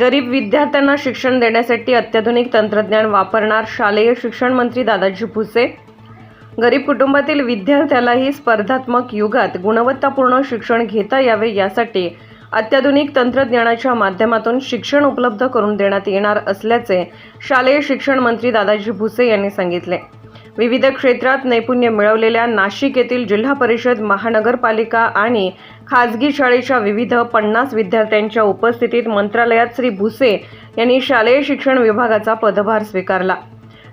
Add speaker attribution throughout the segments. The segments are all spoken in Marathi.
Speaker 1: गरीब विद्यार्थ्यांना शिक्षण देण्यासाठी अत्याधुनिक तंत्रज्ञान वापरणार शालेय शिक्षण मंत्री दादाजी भुसे. गरीब कुटुंबातील विद्यार्थ्यालाही स्पर्धात्मक युगात गुणवत्तापूर्ण शिक्षण घेता यावे यासाठी अत्याधुनिक तंत्रज्ञानाच्या माध्यमातून शिक्षण उपलब्ध करून देण्यात येणार असल्याचे शालेय शिक्षण मंत्री दादाजी भुसे यांनी सांगितले. विविध क्षेत्रात नैपुण्य मिळवलेल्या नाशिक येथील जिल्हा परिषद महानगरपालिका आणि खाजगी शाळेच्या विविध पन्नास विद्यार्थ्यांच्या उपस्थितीत मंत्रालयात श्री भुसे यांनी शालेय शिक्षण विभागाचा पदभार स्वीकारला.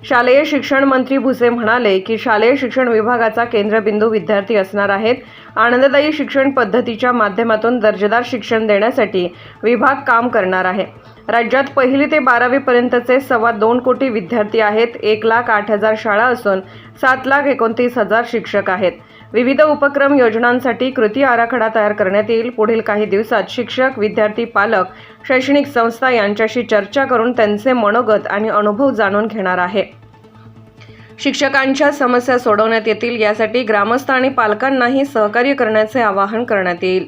Speaker 1: शालेय शिक्षण मंत्री भुसे म्हणाले की शालेय शिक्षण विभागाचा केंद्रबिंदू विद्यार्थी असणार आहेत. आनंददायी शिक्षण पद्धतीच्या माध्यमातून दर्जेदार शिक्षण देण्यासाठी विभाग काम करणार आहे. राज्यात पहिली ते बारावीपर्यंतचे सव्वा दोन कोटी विद्यार्थी आहेत. एक लाख आठ हजार शाळा असून सात लाख एकोणतीस हजार शिक्षक आहेत. विविध उपक्रम योजनांसाठी कृती आराखडा तयार करण्यात येईल. पुढील काही दिवसात शिक्षक विद्यार्थी पालक शैक्षणिक संस्था यांच्याशी चर्चा करून त्यांचे मनोगत आणि अनुभव जाणून घेणार आहे. शिक्षकांच्या समस्या सोडवण्यात येतील. यासाठी ग्रामस्थ आणि पालकांनाही सहकार्य करण्याचे आवाहन करण्यात येईल.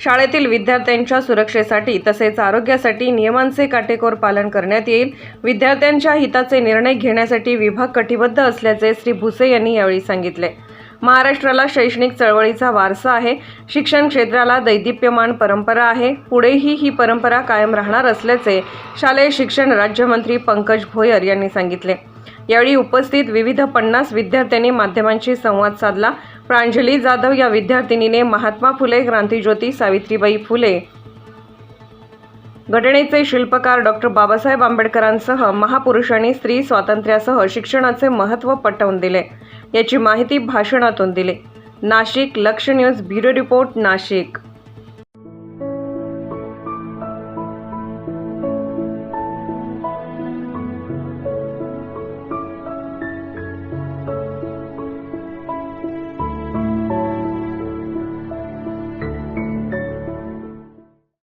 Speaker 1: शाळेतील विद्यार्थ्यांच्या सुरक्षेसाठी तसेच आरोग्यासाठी नियमांचे काटेकोर पालन करण्यात येईल. विद्यार्थ्यांच्या हिताचे निर्णय घेण्यासाठी विभाग कटिबद्ध असल्याचे श्री भुसे यांनी यावेळी सांगितले. महाराष्ट्राला शैक्षणिक चळवळीचा वारसा आहे. शिक्षण क्षेत्राला दैदिप्यमान परंपरा आहे. पुढेही ही परंपरा कायम राहणार असल्याचे शालेय शिक्षण राज्यमंत्री पंकज भोयर यांनी सांगितले. यावेळी उपस्थित विविध पन्नास विद्यार्थ्यांनी माध्यमांशी संवाद साधला. प्रांजली जाधव या विद्यार्थिनीने महात्मा फुले क्रांतीज्योती सावित्रीबाई फुले घटनेचे शिल्पकार डॉक्टर बाबासाहेब आंबेडकरांसह महापुरुषांनी स्त्री स्वातंत्र्यासह शिक्षणाचे महत्त्व पटवून दिले. याची माहिती भाषणातून दिली. नाशिक लक्ष न्यूज ब्युरो रिपोर्ट नाशिक.